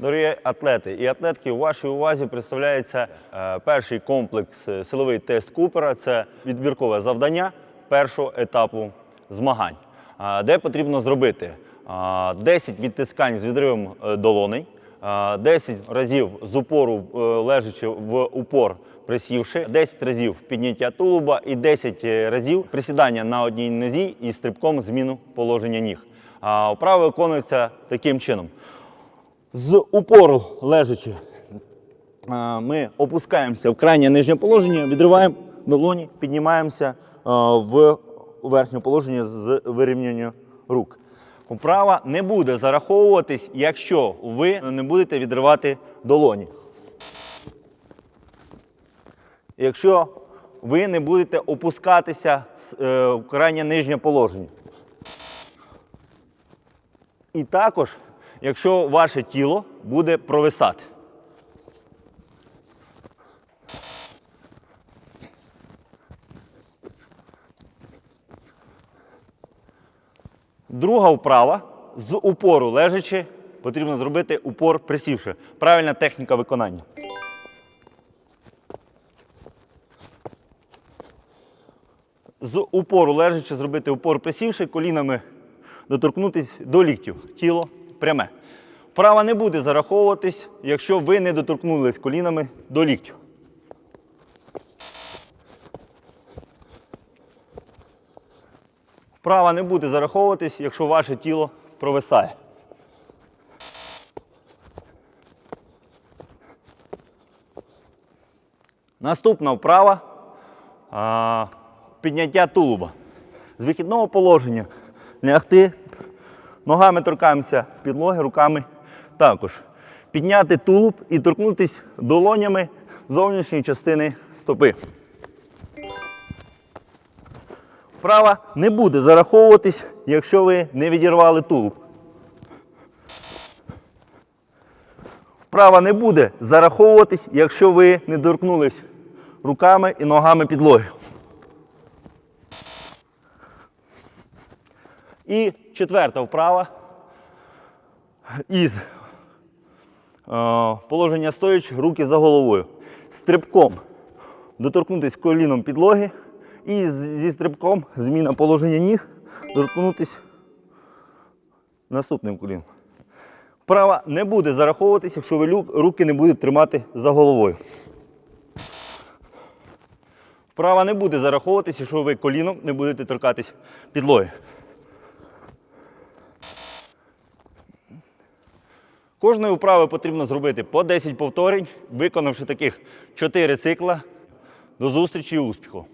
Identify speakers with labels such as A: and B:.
A: Дорогі атлети і атлетки, у вашій увазі представляється е, перший комплекс е, силовий тест Купера. Це відбіркове завдання першого етапу змагань, де потрібно зробити е, 10 відтискань з відривом е, долоней, е, 10 разів з упору лежачи в упор. Присівши 10 разів підняття тулуба і 10 разів присідання на одній нозі і стрибком зміну положення ніг. Вправи виконуються таким чином. З упору лежачи, е, ми опускаємося в крайнє нижнє положення, відриваємо долоні, піднімаємося е, в верхнє положення з вирівняння рук. Вправа не буде зараховуватись, якщо ви не будете відривати долоні. Якщо ви не будете опускатися е, в крайнє нижнє положення. І також, якщо ваше тіло буде провисати. Друга вправа з упору лежачи, потрібно зробити упор присівши. Правильна техніка виконання. З упору лежачи зробити упор присівши, колінами доторкнутися до ліктів. Тіло пряме. Вправа не буде зараховуватись, якщо ви не доторкнулись колінами до ліктів. Вправа не буде зараховуватись, якщо ваше тіло провисає. Наступна вправа підняття тулуба. З вихідного положення лягти, ногами торкаємося підлоги, руками також. Підняти тулуб і торкнутися долонями зовнішньої частини стопи. Вправа не буде зараховуватись, якщо ви не відірвали тулуб. Вправа не буде зараховуватись, якщо ви не торкнулись руками і ногами підлоги. І четверта вправа із е, положення стоячи, руки за головою. Стрибком доторкнутися коліном підлоги і зі стрибком зміна положення ніг доторкнутися наступним коліном. Вправа не буде зараховуватись, якщо ви руки не будете тримати за головою. Вправа не буде зараховуватись, якщо ви коліном не будете торкатись підлоги. Кожної вправи потрібно зробити по 10 повторень, виконавши таких 4 цикла. До зустрічі і успіху!